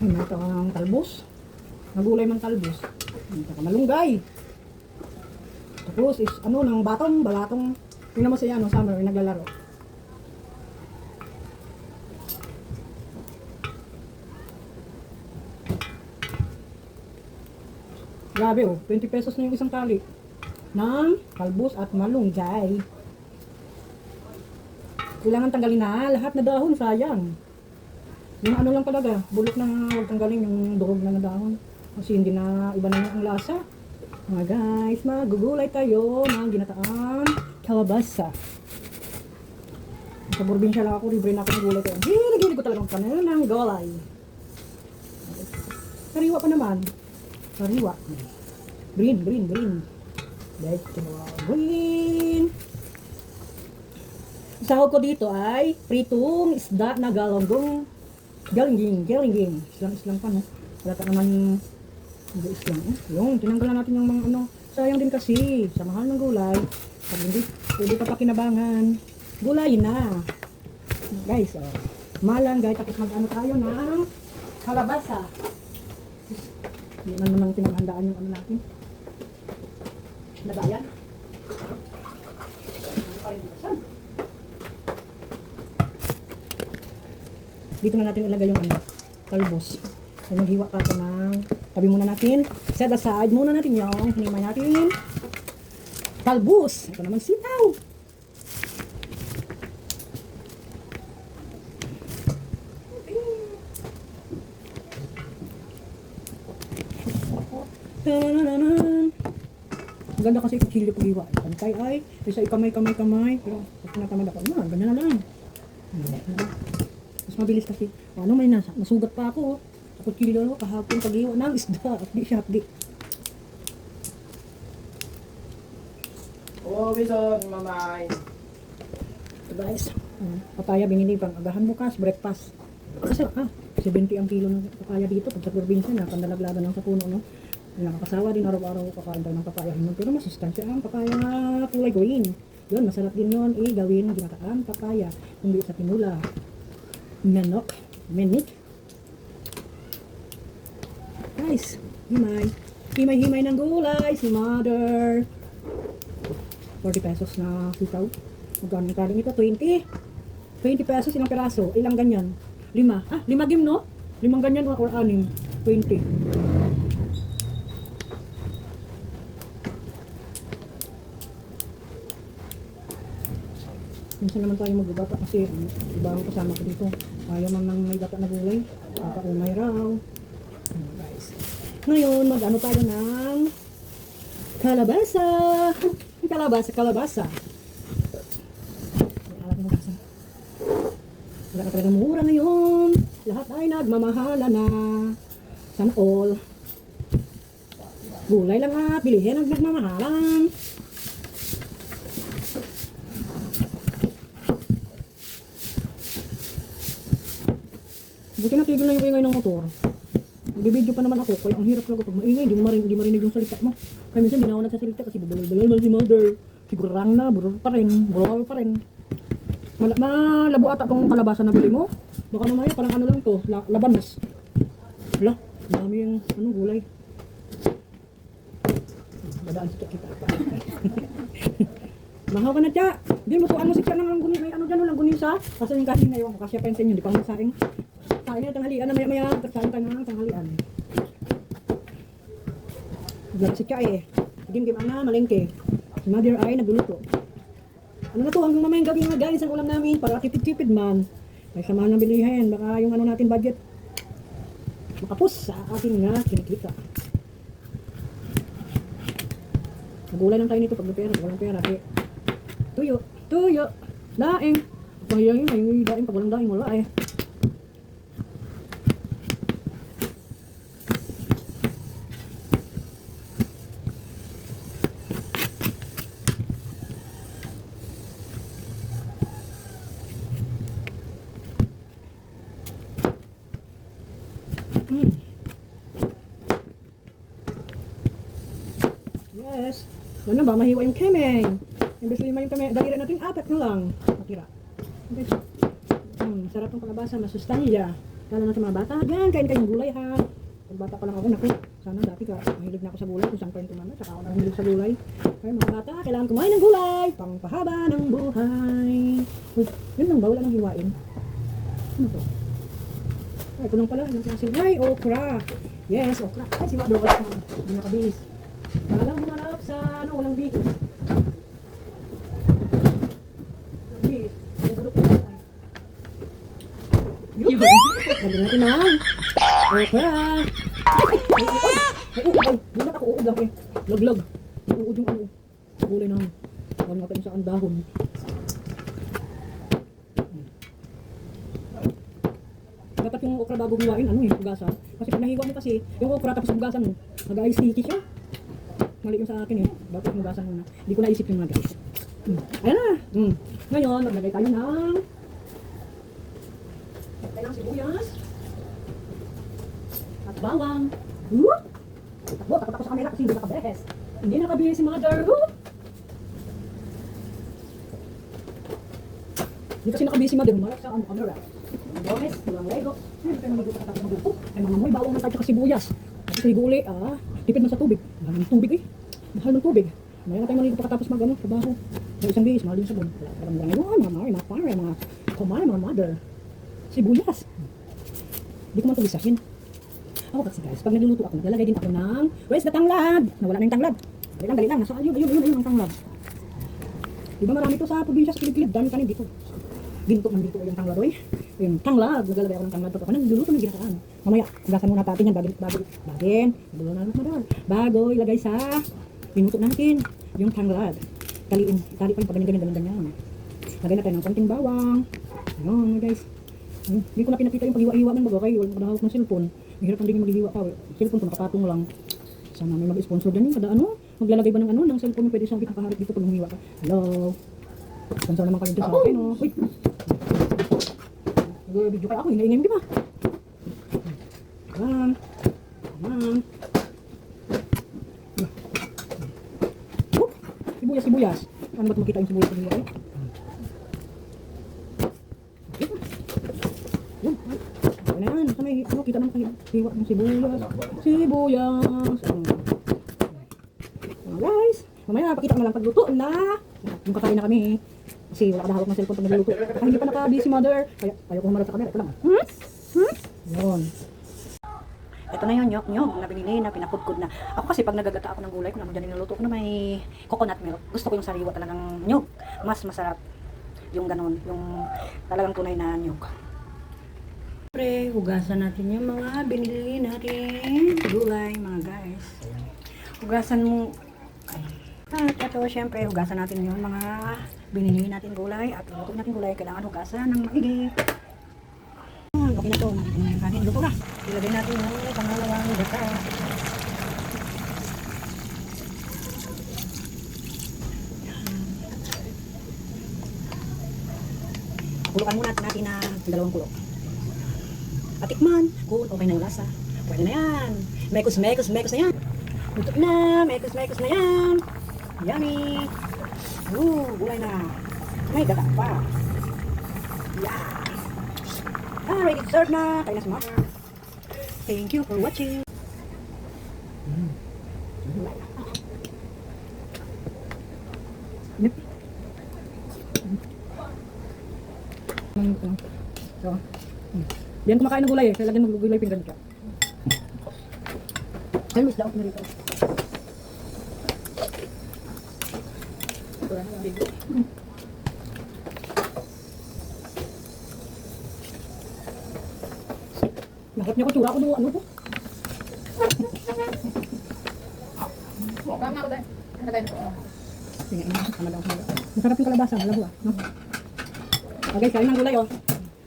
Ito ang talbos. Nagulay man talbos. Ito ka malunggay. Tapos is ano ng batong, balatong. Tingnan mo siya ano, summer, naglalaro. Grabe oh, 20 pesos na yung isang tali. Ng kalbos at malunggay. Kailangan tanggalin na lahat na dahon, sayang. Yung ano lang talaga, bulok na huwag tanggalin yung durog na dahon. Kasi hindi na iba na ang lasa. Mga guys, magugulay tayo ng ginataang kalabasa. Sa probinsya lang ako, libre na ako ng gulay ko. Hilig-hilig ko talagang kanin ng gulay. Sariwa pa naman. Sariwa. Green, green, green. Vegetable green. Sahog ko dito ay pritong isda na galonggong galingging, galingging. Islang, islang pa, no? Wala pa naman hindi islang. Eh, yung, tinanggalan natin yung mga ano. Sayang din kasi, sa mahal ng gulay. Pag hindi, pwede pa pakinabangan. Gulay na. Guys, oh. Malanggay, tapos mag-ano tayo ng kalabasa. Hindi man naman pinaghandaan yung ano natin. Lagayan. Dito na natin ilagay yung ano, talbos. So, maghiwa pa ito ng, tabi muna natin, set aside muna natin yung hinimay natin. Talbos! Ito naman sitaw! Tanananan. Ganda kasi kung chili pag-iwa. Pantay ay, isa ikamay-kamay-kamay. Pero, pag tinatamad ako, na, ganyan na lang. Mabilis kasi. Ano may nasa, nasugat pa ako. oh. Takot kilo ako kahapon pag-iwa ng isda. At di siya hapdi. Oo, bison, mamay. Guys, um, papaya binili pang agahan bukas, breakfast. Kasi ah, 70 ang kilo ng papaya dito. Pag sa probinsya na, pandalaglagan ng sa puno, no? Nakakasawa din araw-araw kakain tayo ng papaya. Yun, Pero masustansya ang papaya kulay green. Yun, masarap din yun. Eh, gawin ginataan papaya. Hindi sa pinula. Manok. Menik. Guys, himay. Himay-himay ng gulay. Si mother. 40 pesos na sitaw. Magkano yung kaling ito? 20. 20 pesos ilang peraso. Ilang ganyan? Lima. Ah, lima gim no? Limang ganyan or anim. 20. Minsan naman tayo magbabata kasi um, iba ang kasama ko dito. Ayaw man nang may bata na gulay. Kakaumay raw. Ano, guys. Ngayon, mag-ano tayo ng kalabasa. Kalabasa, kalabasa. May alat mo. Wala ka talaga mura ngayon. Lahat ay nagmamahala na. Sana all. Gulay lang ha. Bilihin ang nagmamahalan. Buti natigil na yung ingay ng motor. Nagbibideo pa naman ako, kaya ang hirap talaga pag maingay, hindi mo marinig, hindi marinig yung salita mo. Kaya minsan, hindi na ako nagsasalita kasi bubalal-balal man si mother. Siguro rang na, burol pa rin, burol pa rin. Mal malabo ata tong kalabasa na bili mo. Baka mamaya parang ano lang to, la labanos. Wala, dami yung ano, gulay. Dadaan kita pa. Mahaw ka na, Tya. Hindi mo to ano si Tya ng guni, may ano dyan, lang gunisa. Kasi yung kasi ngayon, kasi pa yung sa inyo, di pa mo saing. Saing na tanghalian na maya-maya, saing tayo ng tanghalian. Diyan si Tya eh. Dim-dim ang na, malengke. Mother ay nagluluto. Ano na to, hanggang mamayang gabi nga guys, ang ulam namin, para tipid-tipid man. May samahan ng bilihin, baka yung ano natin budget, makapos sa ating nga kinikita. Nagulay lang tayo nito pag may pera, walang pera, eh. Tuyo, tuyo, daing. Pahiyang yun, may daing pag walang daing, wala eh. Mm. Yes. Ano ba? Mahiwa yung kemeng. Imbes lima yung kemeng, dalira natin apat na lang. Matira. Okay. Hmm, sarap ng kalabasa, masustansya. Lalo na sa mga bata. Yan, kain kayong gulay ha. Pag bata pa lang ako, naku, sana dati ka, mahilig na ako sa gulay, kung saan pa yung tumama, saka ako nahilig sa gulay. Kaya mga bata, kailangan kumain ng gulay, pangpahaba ng buhay. Uy, yun lang ba? Wala nang hiwain. Ano to? Ay, ito lang pala, yung klase. Ay, okra. Yes, okra. Ay, si Wado, wala kang, hindi nakabihis. Walang humanap sa, ano, walang bihis. Walang bihis. Yung budok ko, ay. Yun! Lagyan natin ng okra. Ay, ay, ay, ay, bulat ako, uod. Uod yung ano. Kulay ng, wala natin sa dahon. Dapat yung okra bago hiwain, ano eh, hugasan. Kasi pag nahiwa mo kasi, yung okra tapos hugasan mo, mag-ice sticky siya. Mali yung sa akin eh. Dapat hugasan muna. Hindi ko naisip yung mga guys. Hmm. Ayan na. Hmm. Ngayon, maglagay tayo ng tayo ng sibuyas. At bawang. Whoop! Takbo, takot ako sa camera kasi hindi nakabehes. Hindi nakabehes si mother. Whoop! Hindi kasi nakabihis si mother. Marap sa ano, camera. Bones, tulang lego. Ay, tayo mag-igup at tapos mag-igup. Ay, mga moy, bawang ng tayo sibuyas. Tapos ligo uli, ah. Tipid man sa tubig. Mahal ng tubig eh. Mahal ng tubig. Mayroon tayo maligo pagkatapos mag ano, trabaho. May isang bihis, mahal sa sabon. Wala ka lang ngayon, mga mare, mga pare, mga kumare, mga mother. Sibuyas. Hindi ko man ito bisahin. Ako kasi guys, pag nagluluto ako, naglalagay din ako ng, where's the tanglad? Nawala na yung tanglad. Dali lang, dali lang. Nasa, ayun, ayun, ayun, ayun, ang tanglad. Di ba marami to sa probinsya sa Pilipino? Dami kanin dito. Ginto man dito yung tanglad, oy. Yung tanglad, naglalagay ako ng tanglad. Pag nagluluto ng ginataan. Mamaya, gasan muna natin yan bago, bago, bagin. Bago na naman Bago ilagay sa pinuto natin yung tanglad. Taliin, tali pa yung pag ganyan, ganyan, ganyan. Lagay na tayo ng konting bawang. Ayun, guys. Hindi ko na pinakita yung paghiwa-hiwa ng bago kay wala nakahawak ng cellphone. Mahirap ang din maghiwa pa. Cellphone ko nakapatong lang. Sana may mag-sponsor din kada ano. Maglalagay ba ng ano ng cellphone yung pwede sa akin nakaharap dito pag humiwa ka. Hello. Sponsor naman kayo dito sa akin oh. Uy. Nag-video kaya ako, hinaingay mo di ba? Ayan. Ayan. Sibuyas, sibuyas. Ano ba't makita yung sibuyas sa hiwa eh? Yun. Ano na yan? Sa may, ano, kita naman kayo. Hiwa ng sibuyas. Sibuyas. Mga guys. Mamaya, pakita ko na lang pagluto na. Yung kakain na kami. Kasi wala ka hawak ng cellphone pag nagluluto. Saka hindi pa naka-busy mother. Kaya, ayaw ko humarap sa camera. Ito lang. Hmm? Hmm? Yun. Ito na yun, nyok, nyok, na binili, na pinakudkod na. Ako kasi pag nagagata ako ng gulay, kung naman dyan niluluto ko na may coconut milk, gusto ko yung sariwa talagang nyok. Mas masarap yung ganun, yung talagang tunay na nyok. Siyempre, hugasan natin yung mga binili natin gulay, mga guys. Hugasan mo. At ito, syempre, hugasan natin yung mga binili natin gulay. At luto natin gulay, kailangan hugasan ng maigi. Ah, Okay na to. Ang kanin, luto na. Ilagay natin yung pangalawang gata. Kulukan muna natin ng dalawang kulok. Patikman kung okay na yung lasa. Pwede na yan. Mekos, mekos, mekos na yan. Luto na. Mekos, mekos na yan. Yummy. Ooh, gulay na. May gata pa. Yeah. Ah, ready to serve na. Kaya na mother. Thank you for watching. Gulay na. Yep. Ito? So, Diyan kumakain ng gulay eh. Kaya lagyan ng gulay pinggan ka. Ay, daw ako na rito. Wala na lang bigo. Nakap niya ko tsura ko doon. Ano po? Tama ko dahil. Ano tayo? Sige? Tama daw. Masarap yung kalabasa. Alam mo ah. No? Okay, kain ng gulay oh.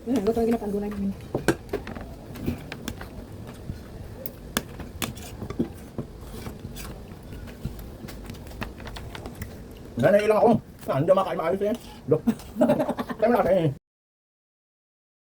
Na ginagawa ang gulay namin. Nanay lang ako. Ah, hindi makain maayos yan. Lo. Tayo na kasi.